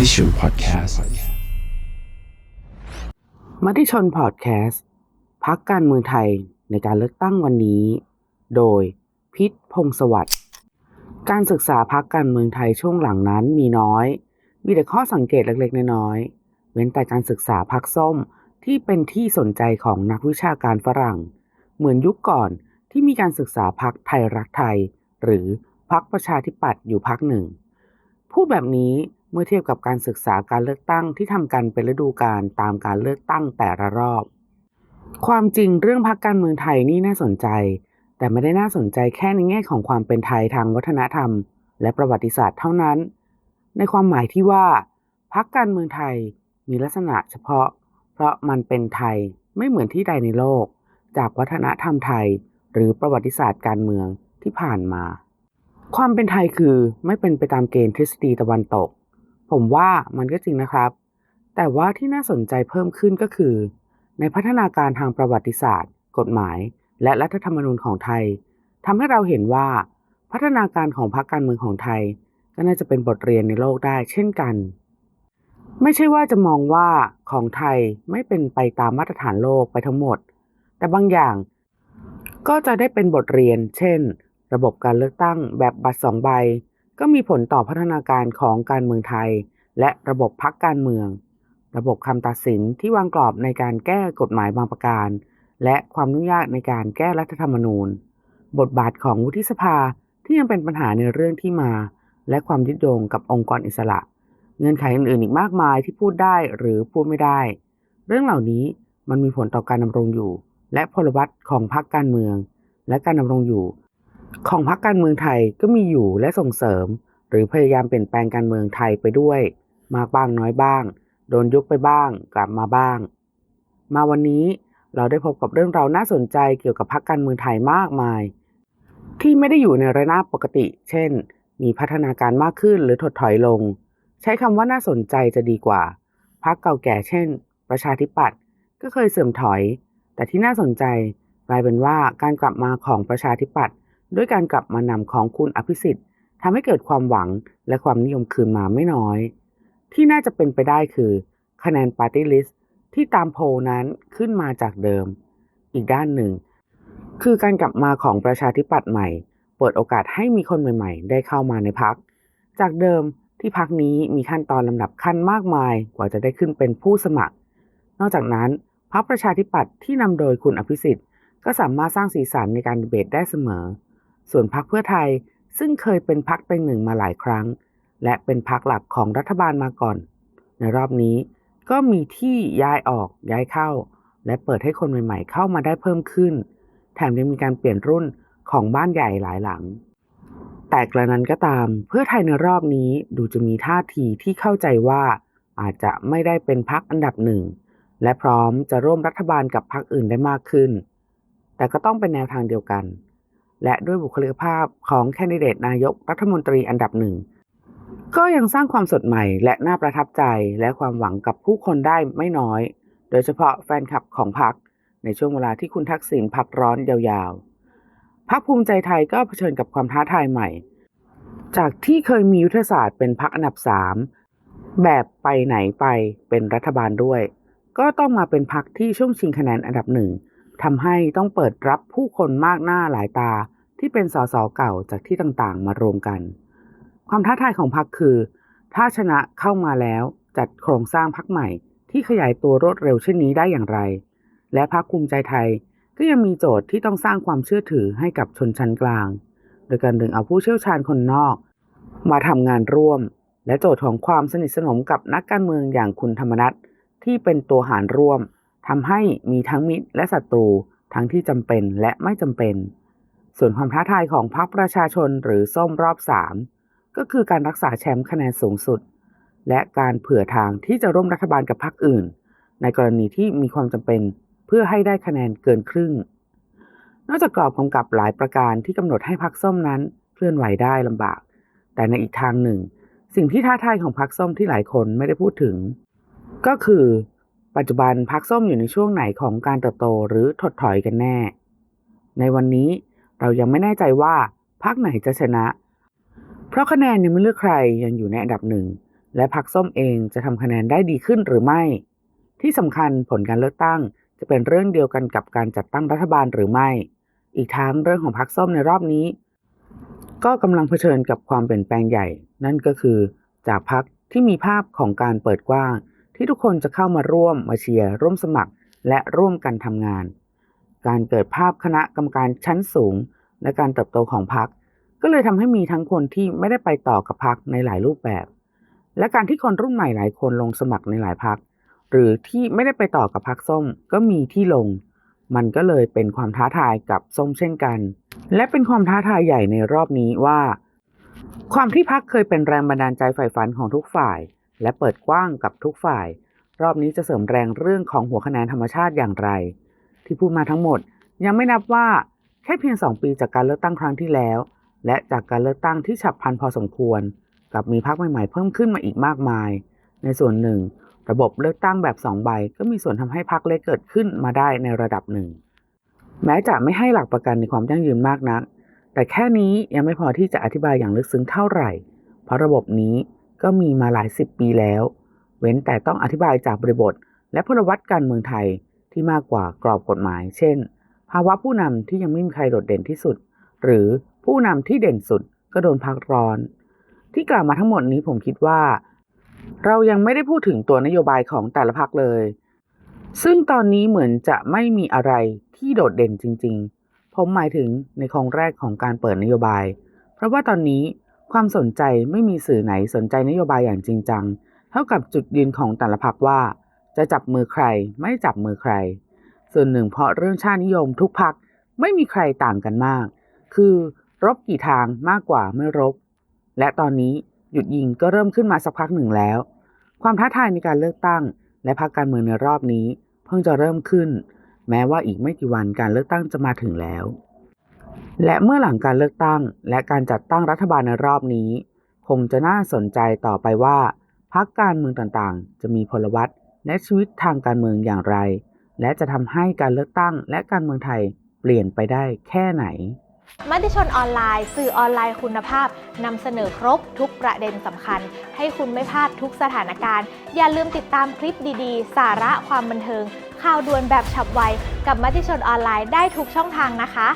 มติชนพอดแคสต์มติชนพอดแคสต์พักการเมืองไทยในการเลือกตั้งวันนี้ โดยพิษพงศวัสดิ์การศึกษาพักการเมืองไทยช่วงหลังนั้นมีน้อย มีแต่ข้อสังเกตเล็กๆ น้อยๆ เว้นแต่การศึกษาพักส้มที่เป็นที่สนใจของนักวิชาการฝรั่ง เหมือนยุคก่อนที่มีการศึกษาพักไทยรักไทย หรือพักประชาธิปัตย์อยู่พักหนึ่งพูดแบบนี้ เมื่อเทียบกับการศึกษาการเลือกตั้งที่ทำกันเป็นฤดูกาลตามการเลือกตั้งแต่ละรอบ ความจริงเรื่องพักการเมืองไทยนี่น่าสนใจ แต่ไม่ได้น่าสนใจแค่ในแง่ของความเป็นไทยทางวัฒนธรรม และประวัติศาสตร์เท่านั้น ในความหมายที่ว่าพักการเมืองไทยมีลักษณะเฉพาะ เพราะมันเป็นไทยไม่เหมือนที่ใดในโลก จากวัฒนธรรมไทย หรือประวัติศาสตร์การเมืองที่ผ่านมา ความเป็นไทยคือไม่เป็นไปตามเกณฑ์ทฤษฎีตะวันตก ผมว่ามันก็จริงนะครับ แต่ว่าที่น่าสนใจเพิ่มขึ้นก็คือ ในพัฒนาการทางประวัติศาสตร์ กฎหมาย และรัฐธรรมนูญของไทยทำให้เราเห็นว่า พัฒนาการของพรรคการเมืองของไทย ก็น่าจะเป็นบทเรียนในโลกได้เช่นกัน ไม่ใช่ว่าจะมองว่าของไทยไม่เป็นไปตามมาตรฐานโลกไปทั้งหมด แต่บางอย่างก็จะได้เป็นบทเรียน เช่น ระบบการเลือกตั้งแบบบัตรสองใบ ก็มีผลต่อพัฒนาการของการเมืองไทย และระบบพักการเมือง ระบบคำตัดสินที่วางกรอบในการแก้กฎหมายบางประการ และความยุ่งยากในการแก้รัฐธรรมนูญ บทบาทของวุฒิสภาที่ยังเป็นปัญหาในเรื่องที่มา และความยึดโยงกับองค์กรอิสระ เงื่อนไขอื่นๆอีกมากมายที่พูดได้หรือพูดไม่ได้ เรื่องเหล่านี้มันมีผลต่อการดำรงอยู่ และพลวัตของพรรคการเมือง และการดำรงอยู่ ของพรรคการเมืองไทยก็มีอยู่และส่งเสริม หรือพยายามเปลี่ยนแปลงการเมืองไทยไปด้วย มากบ้างน้อยบ้าง โดนยุบไปบ้าง กลับมาบ้าง มาวันนี้เราได้พบกับเรื่องราวน่าสนใจเกี่ยวกับพรรคการเมืองไทยมากมาย ที่ไม่ได้อยู่ในระนาบปกติ เช่น มีพัฒนาการมากขึ้นหรือถดถอยลง ใช้คำว่าน่าสนใจจะดีกว่าพรรคเก่าแก่เช่น ประชาธิปัตย์ก็เคยเสื่อมถอย แต่ที่น่าสนใจกลายเป็นว่าการกลับมาของประชาธิปัตย์ ด้วยการกลับมานำของคุณอภิสิทธิ์ทำให้เกิดความหวังและความนิยมคืนมาไม่น้อย ที่น่าจะเป็นไปได้คือ คะแนนปาร์ตี้ลิสต์ที่ตามโพลนั้นขึ้นมาจากเดิม อีกด้านหนึ่ง คือการกลับมาของประชาธิปัตย์ใหม่ เปิดโอกาสให้มีคนใหม่ๆ ได้เข้ามาในพัก จากเดิมที่พักนี้มีขั้นตอนลำดับขั้นมากมายกว่าจะได้ขึ้นเป็นผู้สมัคร นอกจากนั้นพรรคประชาธิปัตย์ที่นำโดยคุณอภิสิทธิ์ ก็สามารถสร้างสีสันในการดีเบตได้เสมอ ส่วนพรรคเพื่อไทยซึ่งเคยเป็นพรรคเป็นหนึ่งมาหลายครั้ง และเป็นพรรคหลักของรัฐบาลมาก่อน ในรอบนี้ก็มีที่ย้ายออกย้ายเข้า และเปิดให้คนใหม่ ๆ เข้ามาได้เพิ่มขึ้น แถมยังมีการเปลี่ยนรุ่นของบ้านใหญ่หลายหลัง แต่กระนั้นก็ตาม เพื่อไทยในรอบนี้ดูจะมีท่าทีที่เข้าใจว่าอาจจะไม่ได้เป็นพรรคอันดับหนึ่ง และพร้อมจะร่วมรัฐบาลกับพรรคอื่นได้มากขึ้น แต่ก็ต้องเป็นแนวทางเดียวกัน และด้วยบุคลิกภาพของแคนดิเดตนายกรัฐมนตรีอันดับหนึ่ง ก็ยังสร้างความสดใหม่และน่าประทับใจและความหวังกับผู้คนได้ไม่น้อย โดยเฉพาะแฟนคลับของพรรคในช่วงเวลาที่คุณทักษิณพักร้อนยาวๆพรรคภูมิใจไทยก็เผชิญกับความท้าทายใหม่ จากที่เคยมียุทธศาสตร์เป็นพรรคอันดับสามแบบไปไหนไปเป็นรัฐบาลด้วย ก็ต้องมาเป็นพรรคที่ช่วงชิงคะแนนอันดับหนึ่ง ทำให้ต้องเปิดรับผู้คนมากหน้าหลายตาที่เป็นสสเก่าจากที่ต่างๆ มารวมกัน ความท้าทายของพรรคคือ ถ้าชนะเข้ามาแล้วจัดโครงสร้างพรรคใหม่ที่ขยายตัวรวดเร็วเช่นนี้ได้อย่างไร และพรรคภูมิใจไทยก็ยังมีโจทย์ที่ต้องสร้างความเชื่อถือให้กับชนชั้นกลาง โดยการดึงเอาผู้เชี่ยวชาญคนนอก มาทำงานร่วม และโจทย์ของความสนิทสนมกับนักการเมืองอย่างคุณธรรมนัฐที่เป็นตัวหารร่วม ทำให้มีทั้งมิตรและศัตรูทั้งที่จำเป็นและไม่จำเป็น ส่วนความท้าทายของพรรคประชาชนหรือส้มรอบ3ก็คือการรักษาแชมป์คะแนนสูงสุด และการเผื่อทางที่จะร่วมรัฐบาลกับพรรคอื่น ในกรณีที่มีความจำเป็นเพื่อให้ได้คะแนนเกินครึ่ง นอกจากกรอบกำกับหลายประการที่กำหนดให้พรรคส้มนั้นเคลื่อนไหวได้ลำบาก แต่ในอีกทางหนึ่ง สิ่งที่ท้าทายของพรรคส้มที่หลายคนไม่ได้พูดถึง ก็คือ ปัจจุบันพรรคส้มอยู่ในช่วงไหนของการเติบโตหรือถดถอยกันแน่ ในวันนี้เรายังไม่แน่ใจว่าพรรคไหนจะชนะ เพราะคะแนนยังไม่เลือกใครยังอยู่ในอันดับหนึ่ง และพรรคส้มเองจะทำคะแนนได้ดีขึ้นหรือไม่ ที่สำคัญผลการเลือกตั้ง จะเป็นเรื่องเดียวกันกับการจัดตั้งรัฐบาลหรือไม่ อีกทั้งเรื่องของพรรคส้มในรอบนี้ ก็กำลังเผชิญกับความเปลี่ยนแปลงใหญ่ นั่นก็คือ จากพรรคที่มีภาพของการเปิดกว้าง ที่ทุกคนจะเข้ามาร่วมมาเชียร์ร่วมสมัคร และร่วมกันทำงาน การเกิดภาพคณะกรรมการชั้นสูง และการเติบโตของพรรคก็เลยทำให้มีทั้งคนที่ไม่ได้ไปต่อกับพรรคในหลายรูปแบบ และการที่คนรุ่นใหม่หลายคนลงสมัครในหลายพรรคหรือที่ไม่ได้ไปต่อกับพรรคส้มก็มีที่ลง มันก็เลยเป็นความท้าทายกับส้มเช่นกัน และเป็นความท้าทายใหญ่ในรอบนี้ว่า ความที่พักเคยเป็นแรงบันดาลใจใฝ่ฝันของทุกฝ่าย และเปิดกว้างกับทุกฝ่าย รอบนี้จะเสริมแรงเรื่องของหัวคะแนนธรรมชาติอย่างไร ที่พูดมาทั้งหมด ยังไม่นับว่าแค่เพียง 2 ปีจากการเลือกตั้งครั้งที่แล้ว และจากการเลือกตั้งที่ฉับพลันพอสมควร กับมีพรรคใหม่ๆเพิ่มขึ้นมาอีกมากมาย ในส่วนหนึ่ง ระบบเลือกตั้งแบบ2ใบก็มีส่วนทำให้พรรคเล็กเกิดขึ้นมาได้ในระดับหนึ่ง แม้จะไม่ให้หลักประกันในความยั่งยืนมากนัก แต่แค่นี้ยังไม่พอที่จะอธิบายอย่างลึกซึ้งเท่าไหร่ เพราะระบบนี้ ก็มีมาหลายสิบปีแล้ว เว้นแต่ต้องอธิบายจากบริบท และพลวัตการเมืองไทยที่มากกว่ากรอบกฎหมาย เช่น ภาวะผู้นำที่ยังไม่มีใครโดดเด่นที่สุด หรือผู้นำที่เด่นสุดก็โดนพักร้อน ที่กล่าวมาทั้งหมดนี้ผมคิดว่า เรายังไม่ได้พูดถึงตัวนโยบายของแต่ละพรรคเลย ซึ่งตอนนี้เหมือนจะไม่มีอะไรที่โดดเด่นจริง ๆ ผมหมายถึงในครงแรกของการเปิดนโยบาย เพราะว่าตอนนี้ ความสนใจไม่มีสื่อไหนสนใจนโยบายอย่างจริงจัง เท่ากับจุดยืนของแต่ละพรรคว่า จะจับมือใครไม่จับมือใคร ส่วนหนึ่งเพราะเรื่องชาตินิยมทุกพรรคไม่มีใครต่างกันมาก คือรบกี่ทางมากกว่าไม่รบ และตอนนี้หยุดยิงก็เริ่มขึ้นมาสักพักหนึ่งแล้ว ความท้าทายในการเลือกตั้ง และพรรคการเมืองในรอบนี้ เพิ่งจะเริ่มขึ้น แม้ว่าอีกไม่กี่วันการเลือกตั้งจะมาถึงแล้ว และเมื่อหลังการเลือกตั้ง และการจัดตั้งรัฐบาลในรอบนี้ คงจะน่าสนใจต่อไปว่าพรรคการเมืองต่างๆ จะมีพลวัตและชีวิตทางการเมืองอย่างไร และจะทำให้การเลือกตั้งและการเมืองไทยเปลี่ยนไปได้แค่ไหนมติชนออนไลน์ สื่อออนไลน์คุณภาพนำเสนอครบทุกประเด็นสำคัญ ให้คุณไม่พลาดทุกสถานการณ์ อย่าลืมติดตามคลิปดีๆ สาระความบันเทิง ข่าวด่วนแบบฉับไว กับมติชนออนไลน์ได้ทุกช่องทางนะคะ